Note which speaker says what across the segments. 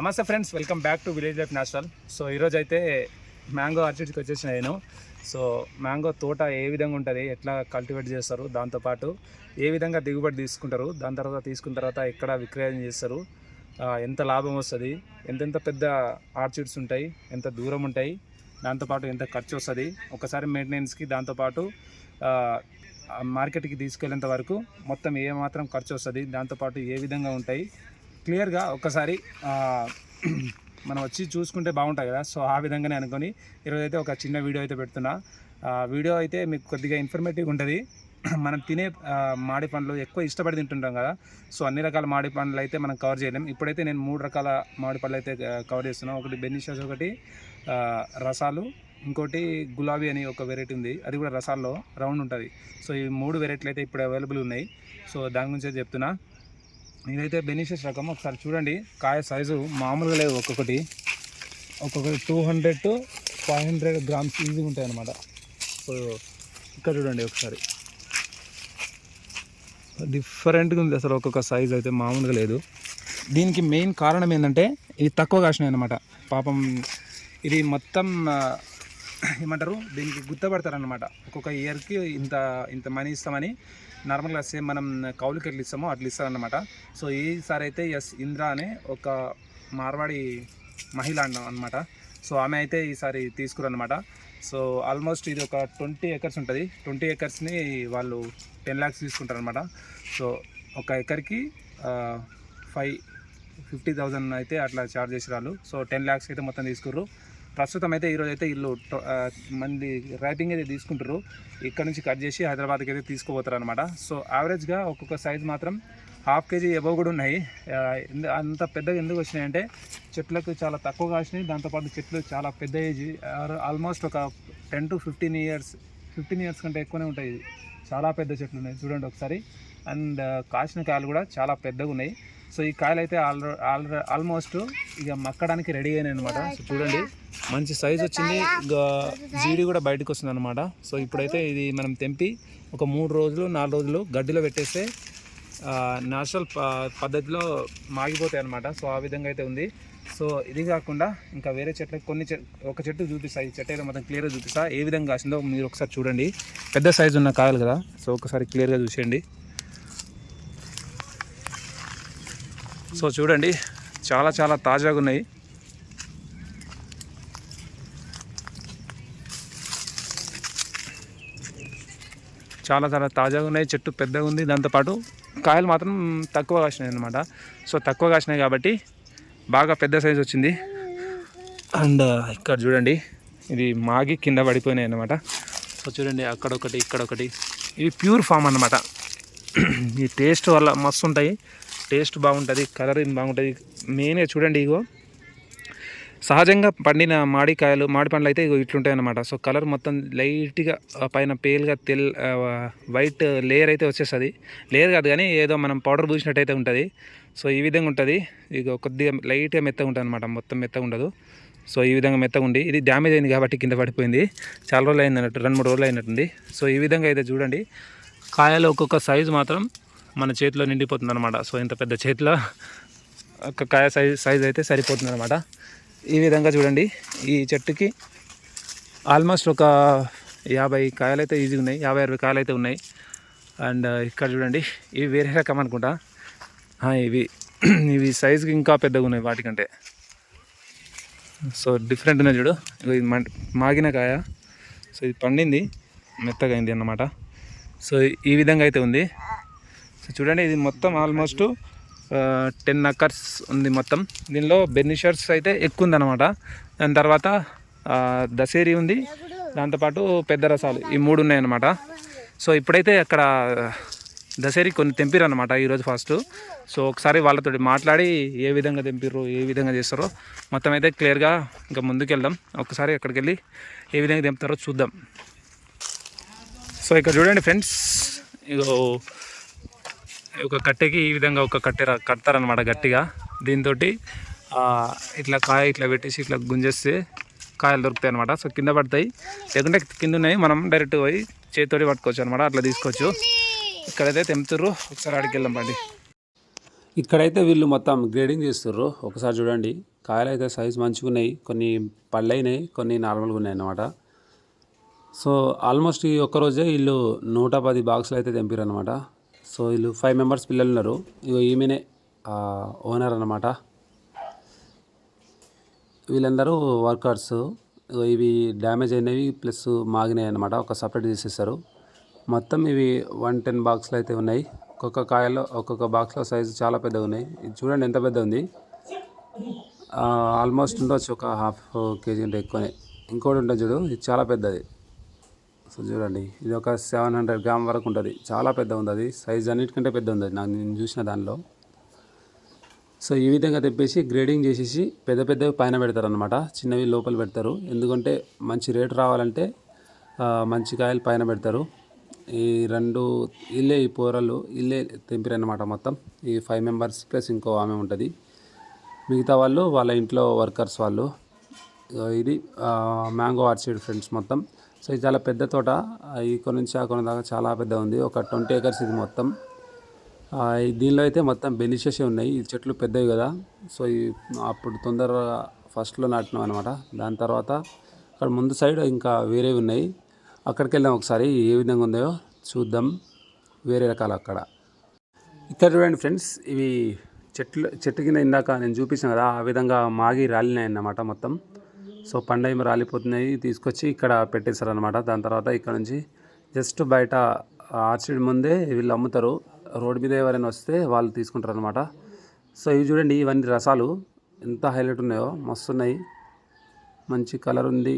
Speaker 1: నమస్తే friends welcome back to village life national. So ఈరోజు అయితే మ్యాంగో ఆర్చిడ్కి వచ్చేసిన నేను. సో మ్యాంగో తోట ఏ విధంగా ఉంటుంది ఎట్లా కల్టివేట్ చేస్తారు దాంతోపాటు ఏ విధంగా దిగుబడి తీసుకుంటారు దాని తర్వాత తీసుకున్న తర్వాత ఎక్కడ విక్రయం చేస్తారు ఎంత లాభం వస్తుంది ఎంతెంత పెద్ద ఆర్చిడ్స్ ఉంటాయి ఎంత దూరం ఉంటాయి దాంతోపాటు ఎంత ఖర్చు వస్తుంది ఒకసారి మెయింటెనెన్స్కి దాంతోపాటు మార్కెట్కి తీసుకెళ్ళేంత వరకు మొత్తం ఏ మాత్రం ఖర్చు వస్తుంది దాంతోపాటు ఏ విధంగా ఉంటాయి క్లియర్గా ఒక్కసారి మనం వచ్చి చూసుకుంటే బాగుంటుంది కదా. సో ఆ విధంగానే అనుకొని ఈరోజు అయితే ఒక చిన్న వీడియో అయితే పెడుతున్నా. ఆ వీడియో అయితే మీకు కొద్దిగా ఇన్ఫర్మేటివ్ ఉంటుంది మనం తినే మాడి పండ్లు ఎక్కువ ఇష్టపడి తింటుంటాం కదా. సో అన్ని రకాల మాడి పండ్లు అయితే మనం కవర్ చేయలేం. ఇప్పుడైతే నేను మూడు రకాల మాడి పండ్లు అయితే కవర్ చేస్తున్నాను ఒకటి బెనిషియస్ ఒకటి రసాలు ఇంకోటి గులాబీ అని ఒక వెరైటీ ఉంది. అది కూడా రసాల్లో రౌండ్ ఉంటుంది. సో ఈ మూడు వెరైటీలు అయితే ఇప్పుడు అవైలబుల్ ఉన్నాయి. సో దాని గురించి అయితే చెప్తున్నా. ఇదైతే బెనిషియస్ రకం ఒకసారి చూడండి. కాయ సైజు మామూలుగా లేదు ఒక్కొక్కటి. ఒక్కొక్కటి two hundred to five hundred grams ఈజీగా ఉంటాయి అన్నమాట. సో ఇక్కడ చూడండి ఒకసారి. డిఫరెంట్గా ఉంది అసలు ఒక్కొక్క సైజ్ అయితే మామూలుగా లేదు. దీనికి మెయిన్ కారణం ఏంటంటే ఇది తక్కువ కాసినాయి అనమాట పాపం ఇది మొత్తం ఏమంటారు? దీనికి గుర్తుపడతారనమాట ఒక్కొక్క ఇయర్కి ఇంత ఇంత మనీ ఇస్తామని నార్మల్గా సేమ్ మనం కౌలుకి ఎట్లా ఇస్తామో అట్లా ఇస్తారనమాట సో ఈసారి అయితే ఎస్ ఇంద్ర అనే ఒక మార్వాడి మహిళ అనమాట సో ఆమె అయితే ఈసారి తీసుకురనమాట సో ఆల్మోస్ట్ ఇది ఒక ట్వంటీ ఎకర్స్ ఉంటుంది. ట్వంటీ ఎకర్స్ని వాళ్ళు టెన్ ల్యాక్స్ తీసుకుంటారనమాట సో ఒక ఎకర్కి ఫైవ్ ఫిఫ్టీ థౌజండ్ అయితే అట్లా ఛార్జ్ చేసి వాళ్ళు సో టెన్ ల్యాక్స్ అయితే మొత్తం తీసుకుర్రు. ప్రస్తుతం అయితే ఈరోజు అయితే ఇల్లు మంది రైటింగ్ అయితే తీసుకుంటారు ఇక్కడ నుంచి కట్ చేసి హైదరాబాద్కి అయితే తీసుకుపోతారు అనమాట సో యావరేజ్గా ఒక్కొక్క సైజ్ మాత్రం హాఫ్ కేజీ ఎబవ్ కూడా ఉన్నాయి. అంత పెద్దగా ఎందుకు వచ్చినాయంటే చెట్లకు చాలా తక్కువ కాసినాయి దాంతోపాటు చెట్లు చాలా పెద్ద ఏజ్ ఆల్మోస్ట్ ఒక ten to fifteen years fifteen years కంటే ఎక్కువనే ఉంటాయి. చాలా పెద్ద చెట్లు ఉన్నాయి. చూడండి ఒకసారి. అండ్ కాసిన కాయలు కూడా చాలా పెద్దగా ఉన్నాయి సో ఈ కాయలు అయితే ఆల్ ఆల్మోస్ట్ ఇక మక్కడానికి రెడీ అయినాయి అనమాట సో చూడండి మంచి సైజ్ వచ్చింది. జీడి కూడా బయటకు వస్తుంది అనమాట సో ఇప్పుడైతే ఇది మనం తెంపి ఒక మూడు రోజులు నాలుగు రోజులు గడ్డిలో పెట్టేస్తే నేచురల్ పద్ధతిలో మాగిపోతాయి అనమాట సో ఆ విధంగా అయితే ఉంది. సో ఇది కాకుండా ఇంకా వేరే చెట్లకి కొన్ని చెట్ ఒక చెట్టు చూపిస్తా. ఈ చెట్టు అయితే మొత్తం క్లియర్గా చూపిస్తా. ఏ విధంగా కాసిందో మీరు ఒకసారి చూడండి. పెద్ద సైజు ఉన్న కాయలు కదా. సో ఒకసారి క్లియర్గా చూసేయండి. సో చూడండి చాలా చాలా తాజాగా ఉన్నాయి. చాలా చాలా తాజాగా ఉన్నాయి చెట్టు పెద్దగా ఉంది. దాంతోపాటు కాయలు మాత్రం తక్కువ కాసినాయి అనమాట సో తక్కువ కాసినాయి కాబట్టి బాగా పెద్ద సైజు వచ్చింది. అండ్ ఇక్కడ చూడండి ఇది మాగి కింద పడిపోయినాయి అనమాట సో చూడండి అక్కడ ఒకటి ఇక్కడ ఒకటి ఇవి ప్యూర్ ఫామ్ అనమాట ఈ టేస్ట్ వల్ల మస్తు ఉంటాయి. టేస్ట్ బాగుంటుంది కలరింగ్ బాగుంటుంది. మెయిన్గా చూడండి ఇగో. సహజంగా పండిన మామిడికాయలు మామిడి పండ్లు అయితే ఇగో ఇట్లుంటాయి అనమాట సో కలర్ మొత్తం లైట్గా పైన పేల్గా తెల్ వైట్ లేయర్ అయితే వచ్చేస్తుంది. లేయర్ కాదు కానీ ఏదో మనం పౌడర్ పూసినట్టయితే ఉంటుంది. సో ఈ విధంగా ఉంటుంది. ఇక కొద్దిగా లైట్గా మెత్తగా ఉంటుంది అనమాట మొత్తం మెత్తగా ఉండదు. సో ఈ విధంగా మెత్తగా ఉండి ఇది డ్యామేజ్ అయింది కాబట్టి కింద పడిపోయింది. చాలా రోజులు అయింది అన్నట్టు రెండు మూడు రోజులు అయినట్టుంది. సో ఈ విధంగా అయితే చూడండి. కాయలు ఒక్కొక్క సైజు మాత్రం మన చేతిలో నిండిపోతుంది అనమాట సో ఇంత పెద్ద చేతిలో ఒక కాయ సైజ్ సైజ్ అయితే సరిపోతుంది అనమాట ఈ విధంగా చూడండి ఈ చెట్టుకి ఆల్మోస్ట్ ఒక యాభై కాయలు అయితే ఈజీగా ఉన్నాయి. యాభై అరవై కాయలు అయితే ఉన్నాయి అండ్ uh, ఇక్కడ చూడండి ఇవి వేరే రకం అనుకుంటా. ఇవి ఇవి సైజుకి ఇంకా పెద్దగా ఉన్నాయి వాటికంటే. సో డిఫరెంట్ ఉన్నాయి చూడు. ఇగో ఇది మాగిన కాయ. సో ఇది పండింది మెత్తగా అయింది అన్నమాట. సో ఈ విధంగా అయితే ఉంది. సో చూడండి ఇది మొత్తం ఆల్మోస్ట్ టెన్ అక్కర్స్ ఉంది మొత్తం. దీనిలో బెనిషర్స్ అయితే ఎక్కువ ఉందన్నమాట దాని తర్వాత దసేరి ఉంది. దాంతోపాటు పెద్ద రసాలు ఈ మూడు ఉన్నాయన్నమాట. సో ఇప్పుడైతే అక్కడ దసేరి కొన్ని తెంపిరు అనమాట ఈరోజు ఫస్ట్ సో ఒకసారి వాళ్ళతో మాట్లాడి ఏ విధంగా తెంపిర్రు ఏ విధంగా చేస్తారో మొత్తం అయితే క్లియర్గా ఇంకా ముందుకెళ్దాం. ఒకసారి అక్కడికి వెళ్ళి ఏ విధంగా తెంపుతారో చూద్దాం. సో ఇక్కడ చూడండి ఫ్రెండ్స్ ఇగో ఒక కట్టెకి ఈ విధంగా ఒక కట్టె కడతారనమాట గట్టిగా. దీంతో ఇట్లా కాయ ఇట్లా పెట్టేసి ఇట్లా గుంజేస్తే కాయలు దొరుకుతాయి అనమాట సో కింద పడతాయి. లేకుంటే కింద ఉన్నాయి మనం డైరెక్ట్ పోయి చేతితోటి పట్టుకోవచ్చు అనమాట అట్లా తీసుకోవచ్చు. ఇక్కడైతే తెంపుతుర్రు. ఒకసారి ఆడికి వెళ్దాం పండి
Speaker 2: ఇక్కడైతే వీళ్ళు మొత్తం గ్రేడింగ్ చేస్తుర్రు. ఒకసారి చూడండి. కాయలు అయితే సైజ్ మంచిగా ఉన్నాయి. కొన్ని పళ్ళైనాయి కొన్ని నార్మల్గా ఉన్నాయి అన్నమాట సో ఆల్మోస్ట్ ఈ ఒక్కరోజే వీళ్ళు నూట పది బాక్సులు అయితే తెంపారు అనమాట సో వీళ్ళు ఫైవ్ మెంబర్స్ పిల్లలు ఉన్నారు ఇగో ఈమెనే ఓనర్ అనమాట వీళ్ళందరూ వర్కర్స్ ఇగో ఇవి డ్యామేజ్ అయినవి ప్లస్ మాగినాయి అనమాట ఒక సపరేట్ తీసేస్తారు మొత్తం ఇవి వన్ టెన్ బాక్స్లు అయితే ఉన్నాయి. ఒక్కొక్క కాయలో ఒక్కొక్క బాక్స్లో సైజు చాలా పెద్దగా ఉన్నాయి. ఇది చూడండి ఎంత పెద్ద ఉంది. ఆల్మోస్ట్ ఉండొచ్చు ఒక హాఫ్ కేజీ ఉంటే ఎక్కువనే. ఇంకోటి ఉంటుంది చూడు ఇది చాలా పెద్దది. సో చూడండి ఇది ఒక సెవెన్ హండ్రెడ్ గ్రామ్ వరకు ఉంటుంది. చాలా పెద్ద ఉంది అది సైజ్ అన్నిటికంటే పెద్ద ఉంది నాకు నేను చూసిన దానిలో. సో ఈ విధంగా తెప్పేసి గ్రేడింగ్ చేసేసి పెద్ద పెద్దవి పైన పెడతారు అనమాట చిన్నవి లోపల పెడతారు. ఎందుకంటే మంచి రేటు రావాలంటే మంచి కాయలు పైన పెడతారు. ఈ రెండు ఇల్లే ఈ పోరలు ఇల్లే తెంపిరన్నమాట మొత్తం. ఈ ఫైవ్ మెంబర్స్ ప్లస్ ఇంకో ఆమె ఉంటుంది. మిగతా వాళ్ళు వాళ్ళ ఇంట్లో వర్కర్స్ వాళ్ళు. ఇది మ్యాంగో ఆర్చిడ్ ఫ్రెండ్స్ మొత్తం. సో ఇది చాలా పెద్ద తోట. ఈ కొన నుంచి ఆ కొన దాకా చాలా పెద్ద ఉంది. ఒక ట్వంటీ ఏకర్స్ ఇది మొత్తం. దీనిలో అయితే మొత్తం బెనిషియస్ ఉన్నాయి. ఈ చెట్లు పెద్దవి కదా. సో ఈ అప్పుడు తొందరగా ఫస్ట్లో నాటినాం అనమాట దాని తర్వాత అక్కడ ముందు సైడ్ ఇంకా వేరేవి ఉన్నాయి. అక్కడికి వెళ్దాం ఒకసారి. ఏ విధంగా ఉందో చూద్దాం. వేరే రకాలు అక్కడ. ఇక్కడ చూడండి ఫ్రెండ్స్ ఇవి చెట్లు చెట్టు కింద ఇందాక నేను చూపించాను కదా ఆ విధంగా మాగి రాలినాయి అన్నమాట మొత్తం. సో పండేమి రాలిపోతున్నాయి తీసుకొచ్చి ఇక్కడ పెట్టేశారు అనమాట దాని తర్వాత ఇక్కడ నుంచి జస్ట్ బయట ఆర్చిడ్ ముందే వీళ్ళు అమ్ముతారు. రోడ్డు మీద ఎవరైనా వస్తే వాళ్ళు తీసుకుంటారు అనమాట సో ఇవి చూడండి ఇవన్నీ రసాలు. ఎంత హైలైట్ ఉన్నాయో మస్తు ఉన్నాయి మంచి కలర్ ఉంది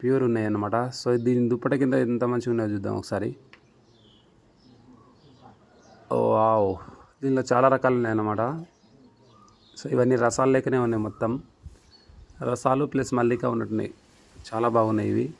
Speaker 2: ప్యూర్ ఉన్నాయి అనమాట సో దీని దుప్పట కింద ఎంత మంచిగా ఉన్నాయో చూద్దాం ఒకసారి. ఓ ఆవు దీనిలో చాలా రకాలు ఉన్నాయన్నమాట. సో ఇవన్నీ రసాలు లేకనే ఉన్నాయి మొత్తం. రసాలు ప్లస్ మల్లిక ఉన్నట్టున్నాయి. చాలా బాగున్నాయి ఇవి.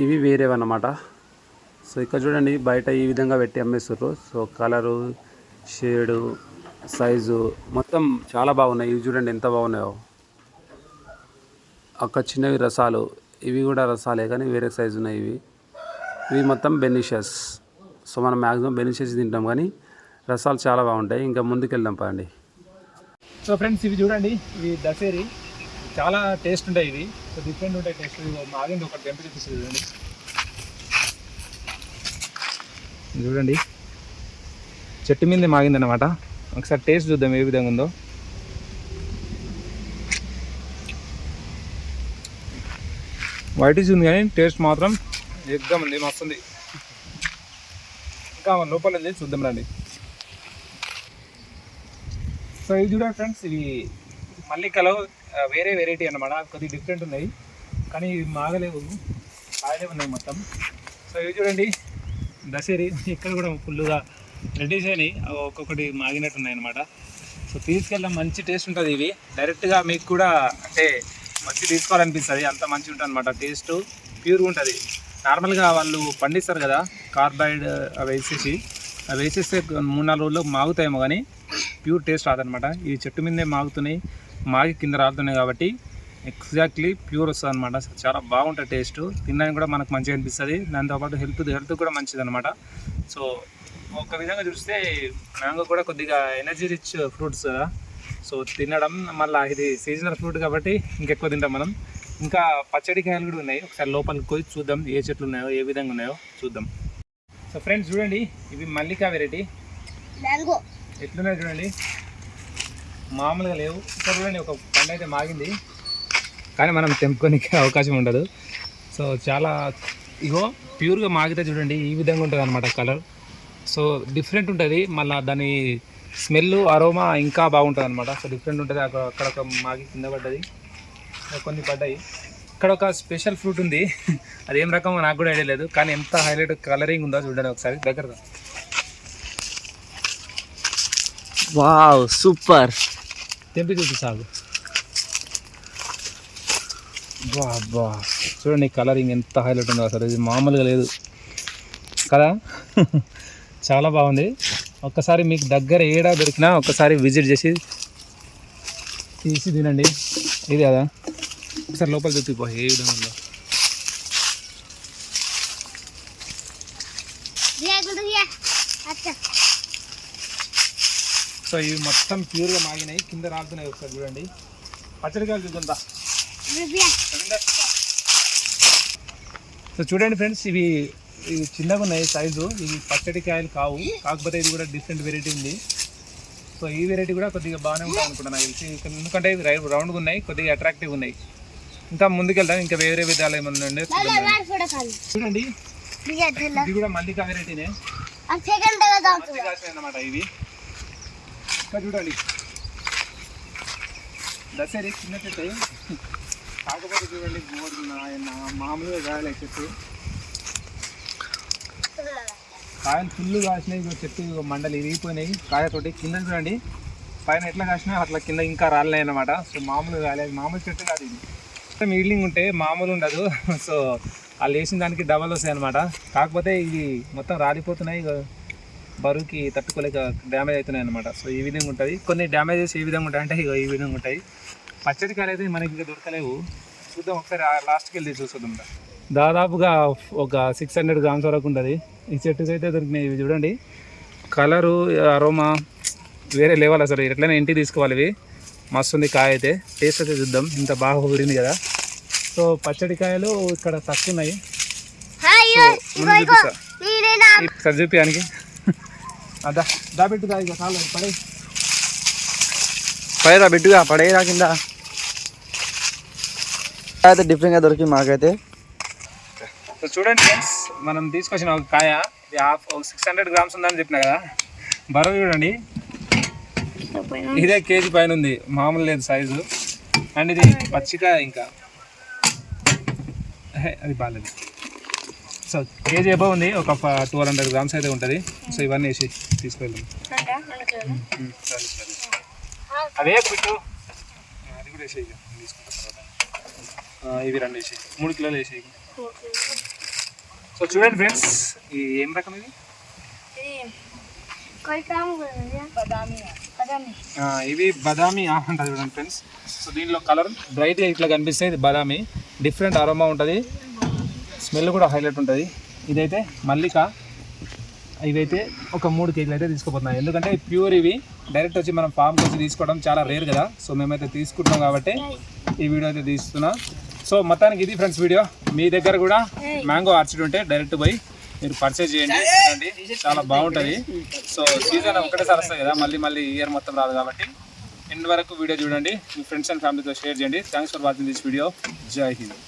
Speaker 2: ఇవి వేరేవన్నమాట. సో ఇక్కడ చూడండి బయట ఈ విధంగా పెట్టి అమ్మేస్తారు సో కలరు షేడు సైజు మొత్తం చాలా బాగున్నాయి. ఇవి చూడండి ఎంత బాగున్నాయో. ఒక చిన్నవి రసాలు. ఇవి కూడా రసాలే కానీ వేరే సైజు ఉన్నాయి ఇవి. ఇవి మొత్తం బెనిషియస్ సో మనం మ్యాక్సిమం బెనిషియస్ తింటాం కానీ రసాలు చాలా బాగుంటాయి. ఇంకా ముందుకు వెళ్దాం పదండి.
Speaker 1: సో ఫ్రెండ్స్ ఇవి చూడండి ఇవి దసేరి చాలా టేస్ట్ ఉంటాయి ఇవి. సో డిఫరెంట్ ఉంటాయి టేస్ట్. మాగింది ఒక తెంపి చూపిస్తుంది చూడండి. చూడండి. చెట్టు మీద మాగింది అనమాట ఒకసారి టేస్ట్ చూద్దాం ఏ విధంగా ఉందో. వైటీస్ ఉంది కానీ టేస్ట్ మాత్రం ఎగ్గా ఉంది మస్తుంది. ఇంకా లోపల ఉంది చూద్దాం రండి. సో ఇది చూడండి ఫ్రెండ్స్ ఇవి మళ్ళీ కలవ వేరే వెరైటీ అనమాట కొద్దిగా డిఫరెంట్ ఉన్నాయి కానీ ఇవి మాగలేవు. కాయలే ఉన్నాయి మొత్తం. సో ఇవి చూడండి దశరి ఇక్కడ కూడా ఫుల్గా రెడీస్ అయినాయి ఒక్కొక్కటి మాగినట్టు ఉన్నాయి అనమాట సో తీసుకెళ్ళడం మంచి టేస్ట్ ఉంటుంది ఇవి డైరెక్ట్గా మీకు కూడా అంటే మంచి తీసుకోవాలనిపిస్తుంది. అంత మంచిగా ఉంటుంది అనమాట టేస్ట్ ప్యూర్గా ఉంటుంది. నార్మల్గా వాళ్ళు పండిస్తారు కదా కార్బైడ్ అవి వేసేసి. అవి వేసేస్తే మూడు నాలుగు రోజుల్లో మాగుతాయేమో కానీ ప్యూర్ టేస్ట్ రాదనమాట ఈ చెట్టు మీదే మాగుతున్నాయి మాగి కింద రాలుతున్నాయి కాబట్టి ఎగ్జాక్ట్లీ ప్యూర్ వస్తుంది అనమాట చాలా బాగుంటుంది టేస్ట్ తినడానికి కూడా మనకు మంచిగా అనిపిస్తుంది. దాంతోపాటు హెల్త్ హెల్త్ కూడా మంచిది అనమాట సో ఒక విధంగా చూస్తే మ్యాంగో కూడా కొద్దిగా ఎనర్జీ రిచ్ ఫ్రూట్స్ కదా. సో తినడం మళ్ళీ ఇది సీజనల్ ఫ్రూట్ కాబట్టి ఇంకెక్కువ తింటాం మనం. ఇంకా పచ్చడి కాయలు కూడా ఉన్నాయి. ఒకసారి లోపలికి పోయి చూద్దాం ఏ చెట్లు ఉన్నాయో ఏ విధంగా ఉన్నాయో చూద్దాం. సో ఫ్రెండ్స్ చూడండి ఇవి మల్లికా వెరైటీ
Speaker 3: మ్యాంగో
Speaker 1: ఎట్లున్నాయి చూడండి. మామూలుగా లేవు. ఇక్కడ చూడండి ఒక పండు అయితే మాగింది. కానీ మనం తెంపుకోనికి అవకాశం ఉండదు. సో చాలా ఇగో ప్యూర్గా మాగితే చూడండి ఈ విధంగా ఉంటుంది అనమాట కలర్. సో డిఫరెంట్ ఉంటుంది. మళ్ళీ దాని స్మెల్ అరోమా ఇంకా బాగుంటుంది అనమాట సో డిఫరెంట్ ఉంటుంది. అక్కడ అక్కడ ఒక మాగి కింద పడ్డది. కొన్ని పడ్డాయి. ఇక్కడ ఒక స్పెషల్ ఫ్రూట్ ఉంది. అది ఏం రకమో నాకు కూడా ఐడియా లేదు. కానీ ఎంత హైలైట్ కలరింగ్ ఉందో చూడండి ఒకసారి. దగ్గరగా.
Speaker 3: Wow super.
Speaker 1: తెంపి చూసి సాగు. బా బా. చూడండి కలరింగ్ ఎంత హైలైట్ ఉందో అసలు. ఇది మామూలుగా లేదు. కదా? చాలా బాగుంది. ఒక్కసారి మీకు దగ్గర ఏడా దొరికినా ఒక్కసారి విజిట్ చేసి తీసి తినండి. ఇది కదా? ఒకసారి లోపల చూపిపో ఏ విధంగా ఉందో? సో ఇవి మొత్తం ప్యూర్గా మాగినాయి. కింద రాలుతున్నాయి ఒకసారి చూడండి. పచ్చడికాయలు చూద్దా సో చూడండి ఫ్రెండ్స్ ఇవి ఇవి చిన్నగా ఉన్నాయి సైజు. ఇవి పచ్చడి కాయలు కావు. కాకపోతే ఇది కూడా డిఫరెంట్ వెరైటీ ఉంది. సో ఈ వెరైటీ కూడా కొద్దిగా బాగానే ఉంటాయి అనుకుంటా నాకు తెలిసి ఇక్కడ ఎందుకంటే ఇవి రౌండ్గా ఉన్నాయి కొద్దిగా అట్రాక్టివ్ ఉన్నాయి. ఇంకా ముందుకెళ్దాం. ఇంకా వేరే విధాలు ఏమన్నా ఉండే. చూడండి. ఇది కూడా మల్లికా వెరైటీనే. అన్నమాట ఇవి. ఇంకా చూడండి. దసరి చిన్న చెట్టు? కాకపోతే చూడండి బోర్డు మామూలుగా కాయలే చెట్టు. కాయలు ఫుల్ కాసినాయి చెట్టు మండలి మండలు ఇరిగిపోయినాయి. కాయతోటి కింద చూడండి. పైన ఎట్లా కాసినా అట్లా కింద ఇంకా రాలినాయి అనమాట సో మామూలుగా కాలేదు మామూలు చెట్టు కాదు ఇది. మొత్తం ఈల్డింగ్ ఉంటే మామూలు ఉండదు. సో వాళ్ళు వేసిన దానికి డబల్ వస్తాయి అనమాట కాకపోతే ఇది మొత్తం రాలిపోతున్నాయి బరువుకి తట్టుకోలేక డ్యామేజ్ అవుతున్నాయి అనమాట సో ఈ విధంగా ఉంటుంది. కొన్ని డ్యామేజెస్ ఏ విధంగా ఉంటాయి అంటే ఇగో ఈ విధంగా ఉంటాయి. పచ్చడి కాయలు అయితే మనకి ఇంకా దొరకలేవు. చూద్దాం ఒకసారి లాస్ట్కి వెళ్ళి చూసుకుందాం దాదాపుగా ఒక సిక్స్ హండ్రెడ్ గ్రామ్స్ వరకు ఉంటుంది. ఈ చెట్టుకి అయితే దొరికినాయి ఇవి చూడండి. కలరు అరోమా వేరే లెవెల్ అసలు. ఎట్లయినా ఇంటికి తీసుకోవాలి ఇవి. మస్తు ఉంది కాయ అయితే. టేస్ట్ అయితే చూద్దాం. ఇంత బాగా ఊరింది కదా. సో పచ్చడి కాయలు ఇక్కడ తక్కువ ఉన్నాయి. సో ఇక చాలు పడే.
Speaker 3: పడేరా బిట్టుగా పడేరా కింద. అయితే డిఫరెంట్గా దొరికింది మాకైతే.
Speaker 1: సో చూడండి ఫ్రెండ్స్ మనం తీసుకొచ్చిన ఒక కాయ ఇది హాఫ్ ఒక సిక్స్ హండ్రెడ్ గ్రామ్స్ ఉందని చెప్పిన కదా? బరువు చూడండి. ఇదే కేజీ పైన ఉంది. మామూలు లేదు సైజు అండ్ ఇది పచ్చికాయ ఇంకా. అది బాగాలేదు. సో కేజీ అబౌవ్ ఉంది. ఒక టూ హండ్రెడ్ గ్రామ్స్ అయితే ఉంటుంది. సో ఇవన్నీ వేసి సరే అదే బిట్టు అది కూడా వేసేయి. ఇక, నేను తీసుకుంటా తర్వాత. ఆ, ఇవి రెండు వేసి మూడు కిలోలు వేసేయి. సో చూడండి ఫ్రెండ్స్ ఈ ఏం రకం ఇది? ఇవి బదామి అంటారు చూడండి ఫ్రెండ్స్. సో దీనిలో కలర్ బ్రైట్గా ఇట్లా కనిపిస్తే ఇది బదామి. డిఫరెంట్ అరోమా ఉంటుంది. స్మెల్ కూడా హైలైట్ ఉంటుంది. ఇదైతే మల్లిక ఇవైతే ఒక మూడు కేజీలు అయితే తీసుకుపోతున్నాయి ఎందుకంటే ప్యూర్ ఇవి డైరెక్ట్ వచ్చి మనం ఫామ్కి వచ్చి తీసుకోవడం చాలా రేర్ కదా. సో మేమైతే తీసుకుంటున్నాం కాబట్టి ఈ వీడియో అయితే తీస్తున్నా. సో మొత్తానికి ఇది ఫ్రెండ్స్ వీడియో మీ దగ్గర కూడా మ్యాంగో ఆర్చిడ్ ఉంటే డైరెక్ట్ పోయి మీరు పర్చేజ్ చేయండి. చూడండి చాలా బాగుంటుంది. సో సీజన్ ఒకటేసారి వస్తుంది కదా మళ్ళీ మళ్ళీ ఇయర్ మొత్తం రాదు కాబట్టి ఎండ్ వరకు వీడియో చూడండి. మీ ఫ్రెండ్స్ అండ్ ఫ్యామిలీతో షేర్ చేయండి. Thanks for watching this video Jai Hind